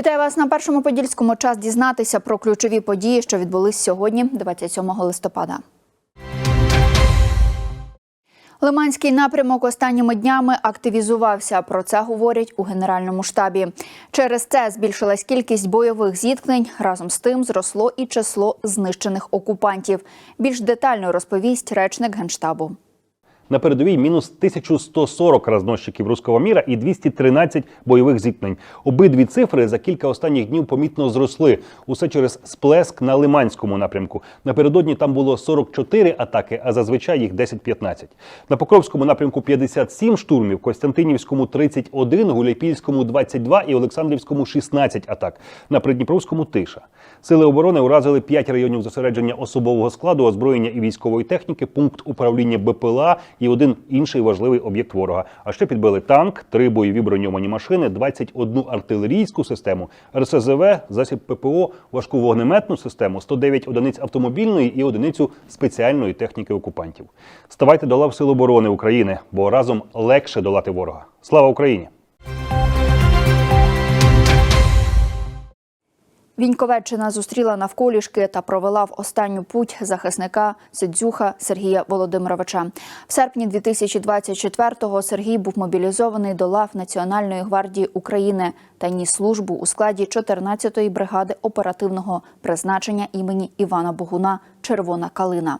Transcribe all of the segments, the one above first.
Вітаю вас на першому подільському. Час дізнатися про ключові події, що відбулись сьогодні, 27 листопада. Лиманський напрямок останніми днями активізувався. Про це говорять у генеральному штабі. Через це збільшилась кількість бойових зіткнень. Разом з тим зросло і число знищених окупантів. Більш детально розповість речник генштабу. На передовій мінус 1140 розносчиків руського міра і 213 бойових зіткнень. Обидві цифри за кілька останніх днів помітно зросли. Усе через сплеск на Лиманському напрямку. Напередодні там було 44 атаки, а зазвичай їх 10-15. На Покровському напрямку 57 штурмів, Костянтинівському 31, Гуляйпільському 22 і Олександрівському 16 атак. На Придніпровському тиша. Сили оборони уразили 5 районів зосередження особового складу, озброєння і військової техніки, пункт управління БПЛА і один інший важливий об'єкт ворога. А ще підбили танк, три бойові броньовані машини, 21 артилерійську систему, РСЗВ, засіб ППО, важку вогнеметну систему, 109 одиниць автомобільної і одиницю спеціальної техніки окупантів. Ставайте до лав Сил оборони України, бо разом легше долати ворога. Слава Україні! Віньковеччина зустріла навколішки та провела в останню путь захисника Сидзюха Сергія Володимировича. В серпні 2024-го Сергій був мобілізований до лав Національної гвардії України та ніс службу у складі 14-ї бригади оперативного призначення імені Івана Богуна Червона калина.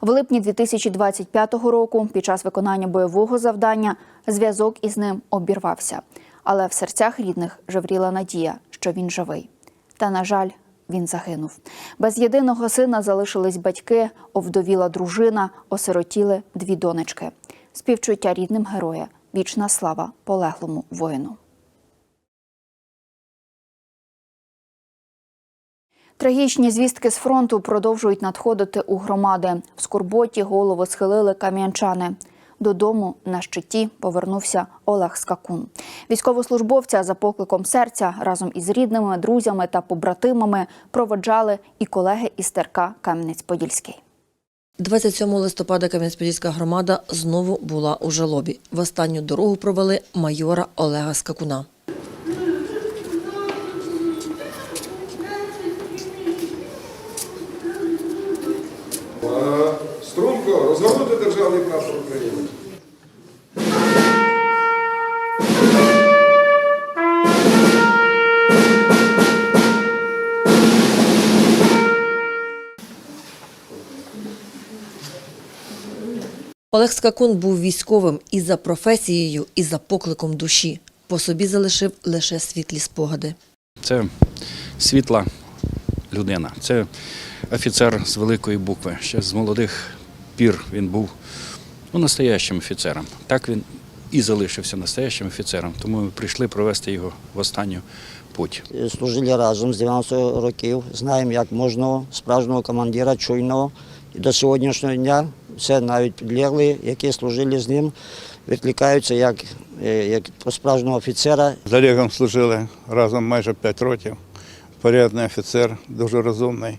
В липні 2025 року, під час виконання бойового завдання, зв'язок із ним обірвався. Але в серцях рідних жевріла надія, що він живий. Та, на жаль, він загинув. Без єдиного сина залишились батьки, овдовіла дружина, осиротіли дві донечки. Співчуття рідним героя, вічна слава полеглому воїну. Трагічні звістки з фронту продовжують надходити у громади. В скорботі голову схилили кам'янчани. Додому на щиті повернувся Олег Скакун. Військовослужбовця за покликом серця разом із рідними, друзями та побратимами проводжали і колеги із ТРК Кам'янець-Подільський. 27 листопада Кам'янець-Подільська громада знову була у жалобі. В останню дорогу провели майора Олега Скакуна. Олег Скакун був військовим і за професією, і за покликом душі. По собі залишив лише світлі спогади. Це світла людина, це офіцер з великої букви. Ще з молодих пір він був ну, настоящим офіцером. Так він і залишився настоящим офіцером. Тому ми прийшли провести його в останню путь. служили разом з 90 років. Знаємо, як можна справжнього командира чуйного. І до сьогоднішнього дня все навіть підлегли, які служили з ним, відкликаються як, е, як про справжнього офіцера. З Олегом служили разом майже 5 років. Порядний офіцер, дуже розумний.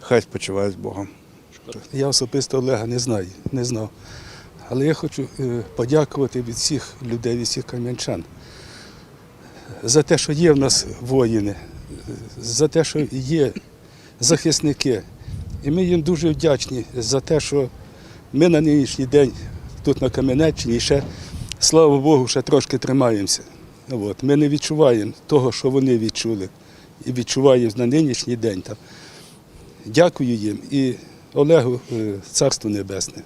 Хай спочиває з Богом. Я особисто Олега не знаю, не знав. Але я хочу е, подякувати від всіх людей, від всіх кам'янчан за те, що є в нас воїни, за те, що є захисники. І ми їм дуже вдячні за те, що ми на нинішній день тут на Кам'янеччині ще, слава Богу, ще трошки тримаємося. От. Ми не відчуваємо того, що вони відчули, і відчуваємо на нинішній день. Там. Дякую їм і Олегу е, Царство Небесне.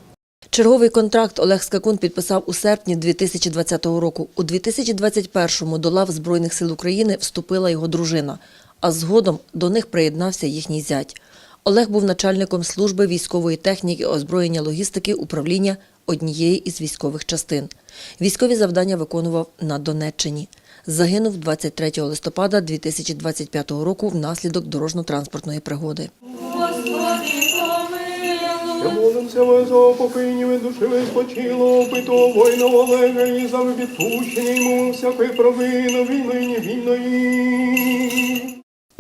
Черговий контракт Олег Скакун підписав у серпні 2020 року. У 2021-му до лав Збройних сил України вступила його дружина, а згодом до них приєднався їхній зять. Олег був начальником служби військової техніки, озброєння логістики управління однієї із військових частин. Військові завдання виконував на Донеччині. Загинув 23 листопада 2025 року внаслідок дорожньо-транспортної пригоди. За упокоєння від душі ви спочило, питого воїна Олега і за відпущення йому всякої провини вільної, невільної.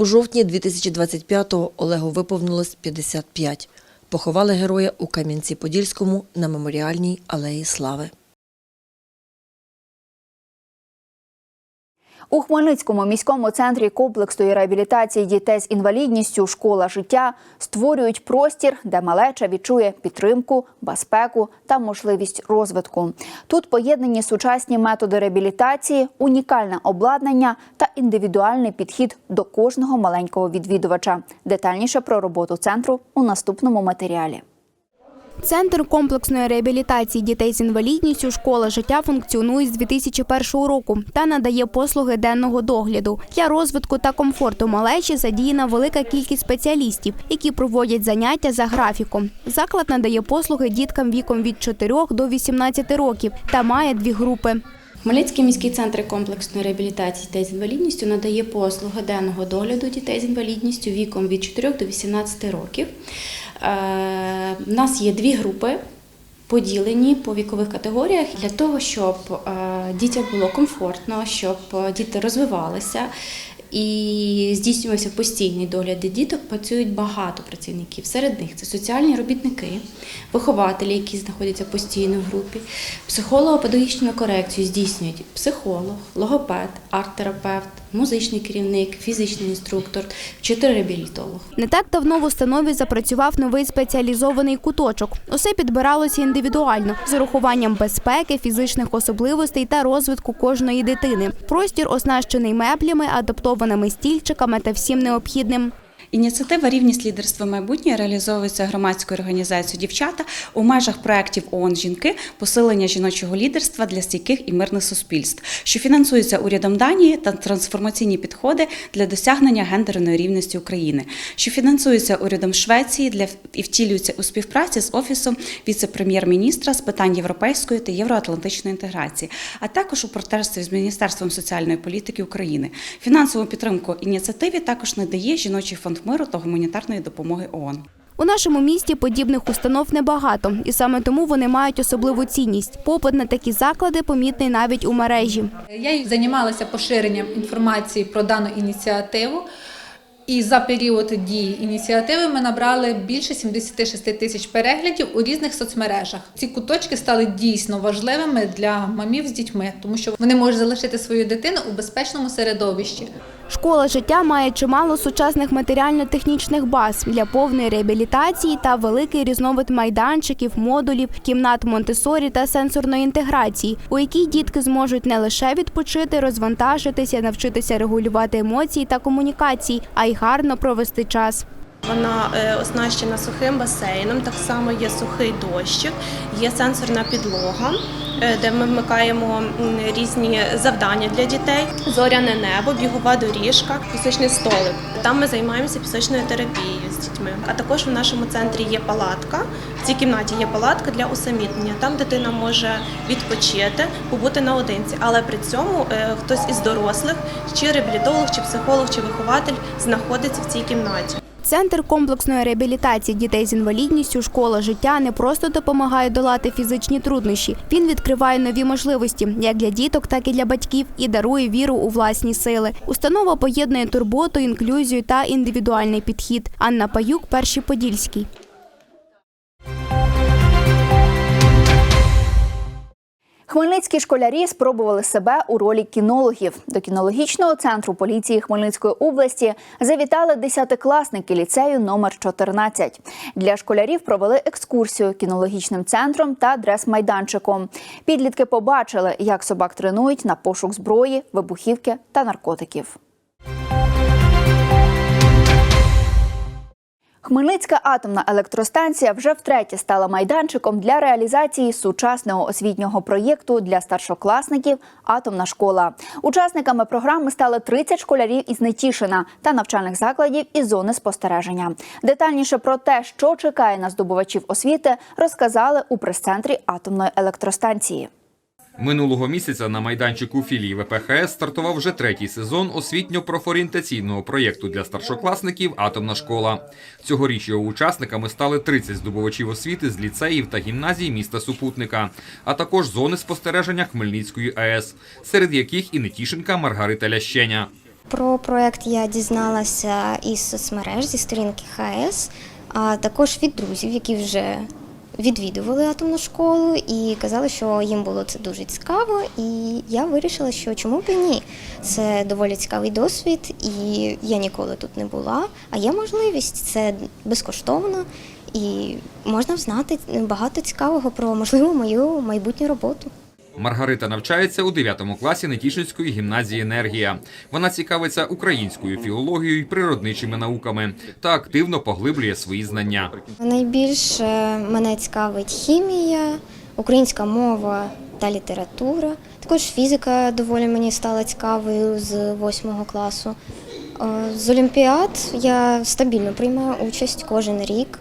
У жовтні 2025-го Олегу виповнилось 55. Поховали героя у Кам'янці-Подільському на меморіальній алеї Слави. У Хмельницькому міському центрі комплексної реабілітації дітей з інвалідністю Школа життя створюють простір, де малеча відчує підтримку, безпеку та можливість розвитку. Тут поєднані сучасні методи реабілітації, унікальне обладнання та індивідуальний підхід до кожного маленького відвідувача. Детальніше про роботу центру у наступному матеріалі. Центр комплексної реабілітації дітей з інвалідністю школа життя функціонує з 2001 року та надає послуги денного догляду. Для розвитку та комфорту малечі задіяна велика кількість спеціалістів, які проводять заняття за графіком. Заклад надає послуги діткам віком від 4 до 18 років та має дві групи. Хмельницький міський центр комплексної реабілітації дітей з інвалідністю надає послуги денного догляду дітей з інвалідністю віком від 4 до 18 років. Е, У нас є дві групи. Поділені по вікових категоріях для того, щоб е, дітям було комфортно, щоб е, діти розвивалися і здійснювався постійний догляд діток. Працюють багато працівників. Серед них це соціальні робітники, вихователі, які знаходяться постійно в групі, психолого-педагогічну корекцію здійснюють психолог, логопед, арт-терапевт, музичний керівник, фізичний інструктор, вчитель-реабілітолог. Не так давно в установі запрацював новий спеціалізований куточок. Усе підбиралося індивідуально з урахуванням безпеки, фізичних особливостей та розвитку кожної дитини. Простір оснащений меблями, адаптованими стільчиками та всім необхідним. Ініціатива Рівність лідерства майбутнє реалізовується громадською організацією Дівчата у межах проєктів ООН Жінки посилення жіночого лідерства для стійких і мирних суспільств, що фінансується урядом Данії та трансформаційні підходи для досягнення гендерної рівності України, що фінансується урядом Швеції для і втілюється у співпраці з офісом віце-прем'єр-міністра з питань європейської та євроатлантичної інтеграції, а також у партнерстві з Міністерством соціальної політики України. Фінансову підтримку ініціативі також надає жіночий фонд миру та гуманітарної допомоги ООН. У нашому місті подібних установ небагато, і саме тому вони мають особливу цінність. Попит на такі заклади помітний навіть у мережі. Я займалася поширенням інформації про дану ініціативу. І за період дії ініціативи ми набрали більше 76 тисяч переглядів у різних соцмережах. Ці куточки стали дійсно важливими для мамів з дітьми, тому що вони можуть залишити свою дитину у безпечному середовищі. Школа життя має чимало сучасних матеріально-технічних баз для повної реабілітації та великий різновид майданчиків, модулів, кімнат Монтесорі та сенсорної інтеграції, у якій дітки зможуть не лише відпочити, розвантажитися, навчитися регулювати емоції та комунікації, а й гарно провести час. Вона е, оснащена сухим басейном, так само є сухий дощик, є сенсорна підлога, е, де ми вмикаємо різні завдання для дітей, зоряне небо, бігова доріжка, пісочний столик. Там ми займаємося пісочною терапією з дітьми. А також в нашому центрі є палатка. В цій кімнаті є палатка для усамітнення. Там дитина може відпочити, побути наодинці, але при цьому е, хтось із дорослих, чи реабілітолог, чи психолог, чи вихователь знаходиться в цій кімнаті. Центр комплексної реабілітації дітей з інвалідністю школа життя не просто допомагає долати фізичні труднощі. Він відкриває нові можливості як для діток, так і для батьків і дарує віру у власні сили. Установа поєднує турботу, інклюзію та індивідуальний підхід. Анна Паюк, перший подільський. Хмельницькі школярі спробували себе у ролі кінологів. До кінологічного центру поліції Хмельницької області завітали десятикласники ліцею номер 14. Для школярів провели екскурсію кінологічним центром та дрес-майданчиком. Підлітки побачили, як собак тренують на пошук зброї, вибухівки та наркотиків. Хмельницька атомна електростанція вже втретє стала майданчиком для реалізації сучасного освітнього проєкту для старшокласників Атомна школа. Учасниками програми стали 30 школярів із Нетішина та навчальних закладів із зони спостереження. Детальніше про те, що чекає на здобувачів освіти, розказали у прес-центрі атомної електростанції. Минулого місяця на майданчику філії ВПХС стартував вже третій сезон освітньо-профорієнтаційного проєкту для старшокласників Атомна школа. Цьогоріч його учасниками стали 30 здобувачів освіти з ліцеїв та гімназій міста Супутника, а також зони спостереження Хмельницької АЕС, серед яких і Нетішинка Маргарита Лященя. Про проект я дізналася із соцмереж зі сторінки ХАЕС, а також від друзів, які вже відвідували атомну школу і казали, що їм було це дуже цікаво. І я вирішила, що чому б і ні. Це доволі цікавий досвід, і я ніколи тут не була. А є можливість, це безкоштовно, і можна знати багато цікавого про можливо мою майбутню роботу. Маргарита навчається у 9 класі Нетішинської гімназії «Енергія». Вона цікавиться українською філологією і природничими науками та активно поглиблює свої знання. Найбільше мене цікавить хімія, українська мова та література. Також фізика доволі мені стала цікавою з 8 класу. Е, З олімпіад я стабільно приймаю участь кожен рік.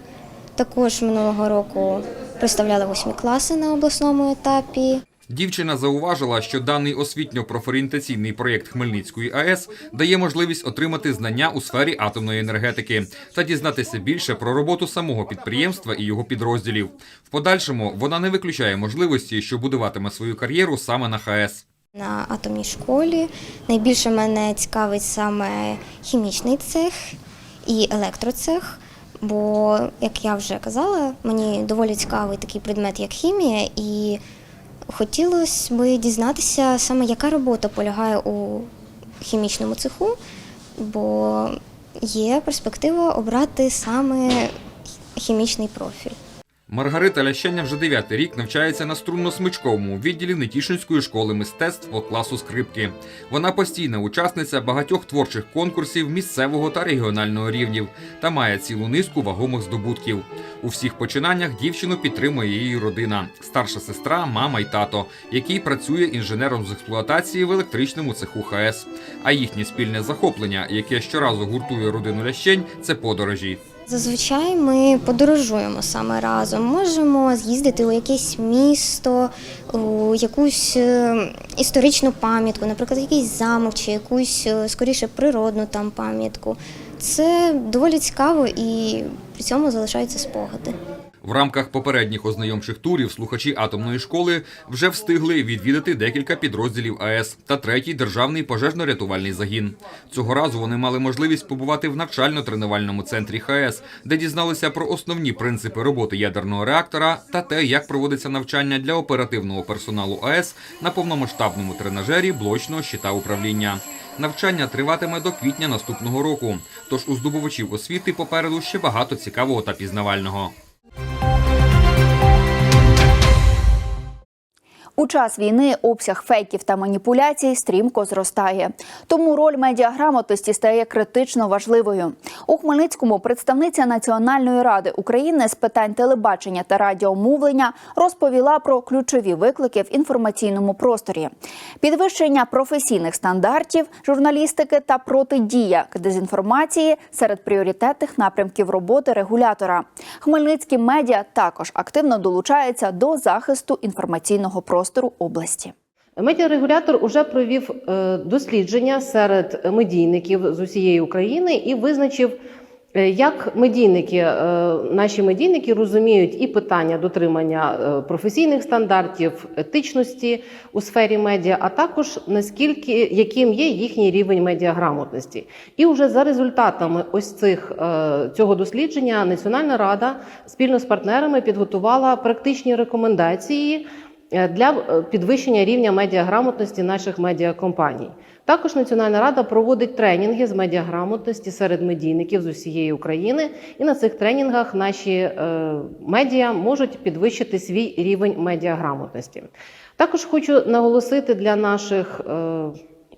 Також минулого року представляла 8 класи на обласному етапі. Дівчина зауважила, що даний освітньо-профорієнтаційний проєкт Хмельницької АЕС дає можливість отримати знання у сфері атомної енергетики та дізнатися більше про роботу самого підприємства і його підрозділів. В подальшому вона не виключає можливості, що будуватиме свою кар'єру саме на ХАЕС. На атомній школі найбільше мене цікавить саме хімічний цех і електроцех. Бо, як я вже казала, мені доволі цікавий такий предмет, як хімія, і хотілося б дізнатися саме, яка робота полягає у хімічному цеху, бо є перспектива обрати саме хімічний профіль. Маргарита Лященя вже дев'ятий рік навчається на струнно-смичковому відділі Нетішинської школи мистецтв класу скрипки. Вона постійна учасниця багатьох творчих конкурсів місцевого та регіонального рівнів та має цілу низку вагомих здобутків. У всіх починаннях дівчину підтримує її родина, старша сестра, мама й тато, який працює інженером з експлуатації в електричному цеху ХАЕС. А їхнє спільне захоплення, яке щоразу гуртує родину Лящень, це подорожі. Зазвичай ми подорожуємо саме разом. Можемо з'їздити у якесь місто, у якусь е, історичну пам'ятку, наприклад, якийсь замок чи якусь е, скоріше природну там пам'ятку. Це доволі цікаво і при цьому залишаються спогади. В рамках попередніх ознайомчих турів слухачі атомної школи вже встигли відвідати декілька підрозділів АЕС та третій державний пожежно-рятувальний загін. Цього разу вони мали можливість побувати в навчально-тренувальному центрі ХАЕС, де дізналися про основні принципи роботи ядерного реактора та те, як проводиться навчання для оперативного персоналу АЕС на повномасштабному тренажері блочного щита управління. Навчання триватиме до квітня наступного року. Тож у здобувачів освіти попереду ще багато цікавого та пізнавального. Bye. У час війни обсяг фейків та маніпуляцій стрімко зростає. Тому роль медіаграмотності стає критично важливою. У Хмельницькому представниця Національної ради України з питань телебачення та радіомовлення розповіла про ключові виклики в інформаційному просторі: підвищення професійних стандартів журналістики та протидія дезінформації серед пріоритетних напрямків роботи регулятора. Хмельницькі медіа також активно долучаються до захисту інформаційного простору області. Медіарегулятор уже провів е, дослідження серед медійників з усієї України і визначив, е, як медійники, е, наші медійники розуміють і питання дотримання професійних стандартів, етичності у сфері медіа, а також наскільки яким є їхній рівень медіаграмотності. І вже за результатами ось цих цього дослідження Національна рада спільно з партнерами підготувала практичні рекомендації. Е, для е, підвищення рівня медіаграмотності наших медіакомпаній. Також Національна рада проводить тренінги з медіаграмотності серед медійників з усієї України, і на цих тренінгах наші е, медіа можуть підвищити свій рівень медіаграмотності. Також хочу наголосити для наших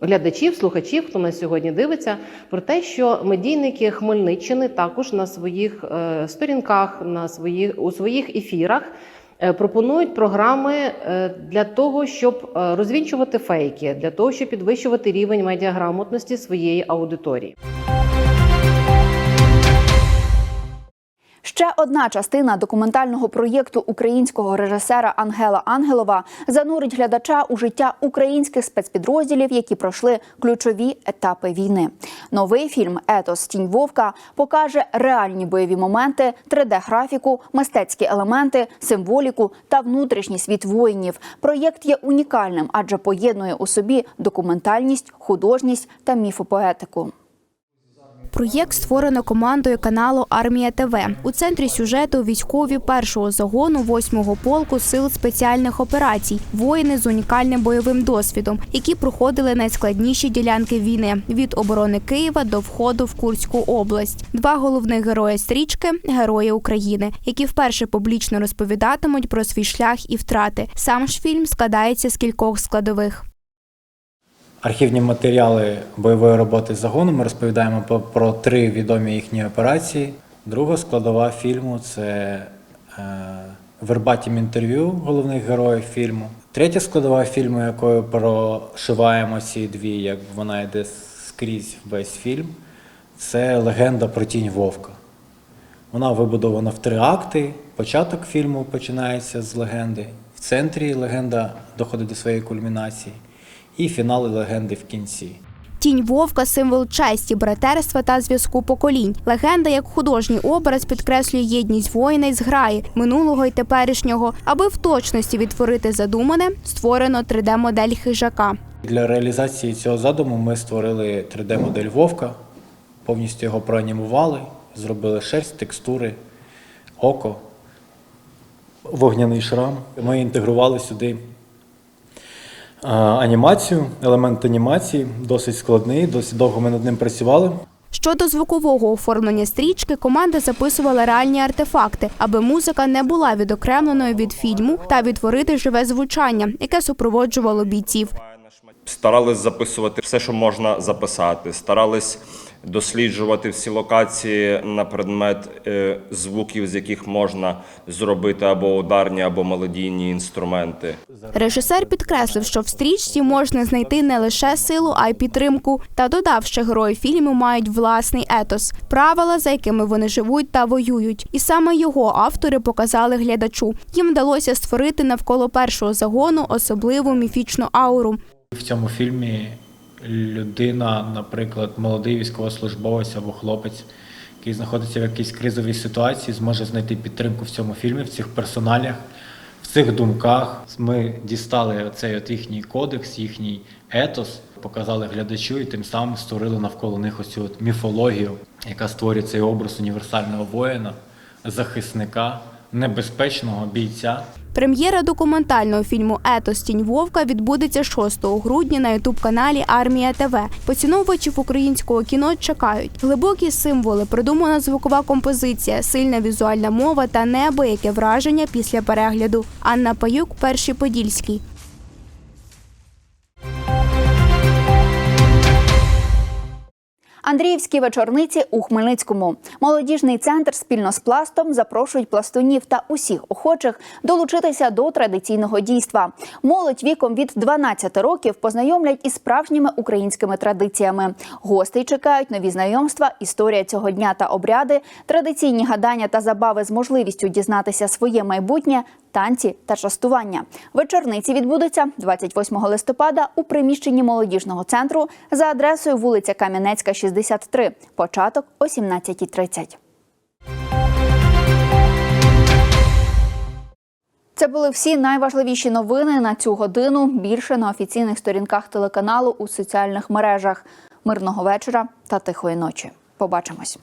глядачів, слухачів, хто нас сьогодні дивиться, про те, що медійники Хмельниччини також на своїх сторінках, на своїх у своїх ефірах. Е, пропонують програми е, для того, щоб е, розвінчувати фейки, для того, щоб підвищувати рівень медіаграмотності своєї аудиторії. Ще одна частина документального проєкту українського режисера Ангела Ангелова занурить глядача у життя українських спецпідрозділів, які пройшли ключові етапи війни. Новий фільм Етос Тінь Вовка покаже реальні бойові моменти, 3D-графіку, мистецькі елементи, символіку та внутрішній світ воїнів. Проєкт є унікальним, адже поєднує у собі документальність, художність та міфопоетику. Проєкт створено командою каналу Армія ТВ. У центрі сюжету військові першого загону 8-го полку сил спеціальних операцій, воїни з унікальним бойовим досвідом, які проходили найскладніші ділянки війни від оборони Києва до входу в Курську область. Два головних герої стрічки герої України, які вперше публічно розповідатимуть про свій шлях і втрати. Сам ж фільм складається з кількох складових. Архівні матеріали бойової роботи загону ми розповідаємо про, про три відомі їхні операції. Друга складова фільму це е, вербатім інтерв'ю головних героїв фільму. Третя складова фільму, якою прошиваємо ці дві, як вона йде скрізь весь фільм, це легенда про тінь Вовка. Вона вибудована в три акти. Початок фільму починається з легенди. В центрі легенда доходить до своєї кульмінації, і фінали легенди в кінці. Тінь вовка символ честі, братерства та зв'язку поколінь. Легенда як художній образ підкреслює єдність воїна й зграї минулого і теперішнього. Аби в точності відтворити задумане, створено 3D-модель хижака. Для реалізації цього задуму ми створили 3D-модель Вовка, повністю його проанімували, зробили шерсть, текстури, око, вогняний шрам. Ми інтегрували сюди анімацію, елемент анімації, досить складний, досить довго ми над ним працювали. Щодо звукового оформлення стрічки, команда записувала реальні артефакти, аби музика не була відокремленою від фільму та відтворити живе звучання, яке супроводжувало бійців. Старались записувати все, що можна записати. Старались досліджувати всі локації на предмет е, звуків, з яких можна зробити або ударні, або мелодійні інструменти. Режисер підкреслив, що в стрічці можна знайти не лише силу, а й підтримку. Та додав, що герої фільму мають власний етос, правила, за якими вони живуть та воюють. І саме його автори показали глядачу. Їм вдалося створити навколо першого загону особливу міфічну ауру. В цьому фільмі людина, наприклад, молодий військовослужбовець або хлопець, який знаходиться в якійсь кризовій ситуації, зможе знайти підтримку в цьому фільмі, в цих персоналях, в цих думках. Ми дістали оцей от їхній кодекс, їхній етос, показали глядачу і тим самим створили навколо них ось цю от міфологію, яка створює цей образ універсального воїна, захисника, небезпечного бійця. Прем'єра документального фільму Етос Тінь Вовка відбудеться 6 грудня на ютуб-каналі Армія ТВ. Поціновувачів українського кіно чекають глибокі символи, продумана звукова композиція, сильна візуальна мова та неабияке враження після перегляду. Анна Паюк, перший подільський. Андріївські вечорниці у Хмельницькому. Молодіжний центр спільно з пластом запрошують пластунів та усіх охочих долучитися до традиційного дійства. Молодь віком від 12 років познайомлять із справжніми українськими традиціями. Гостей чекають нові знайомства, історія цього дня та обряди, традиційні гадання та забави з можливістю дізнатися своє майбутнє, танці та частування. Вечорниці відбудуться 28 листопада у приміщенні молодіжного центру за адресою вулиця Кам'янецька, 63. Початок о 17.30. Це були всі найважливіші новини на цю годину. Більше на офіційних сторінках телеканалу у соціальних мережах. Мирного вечора та тихої ночі. Побачимось.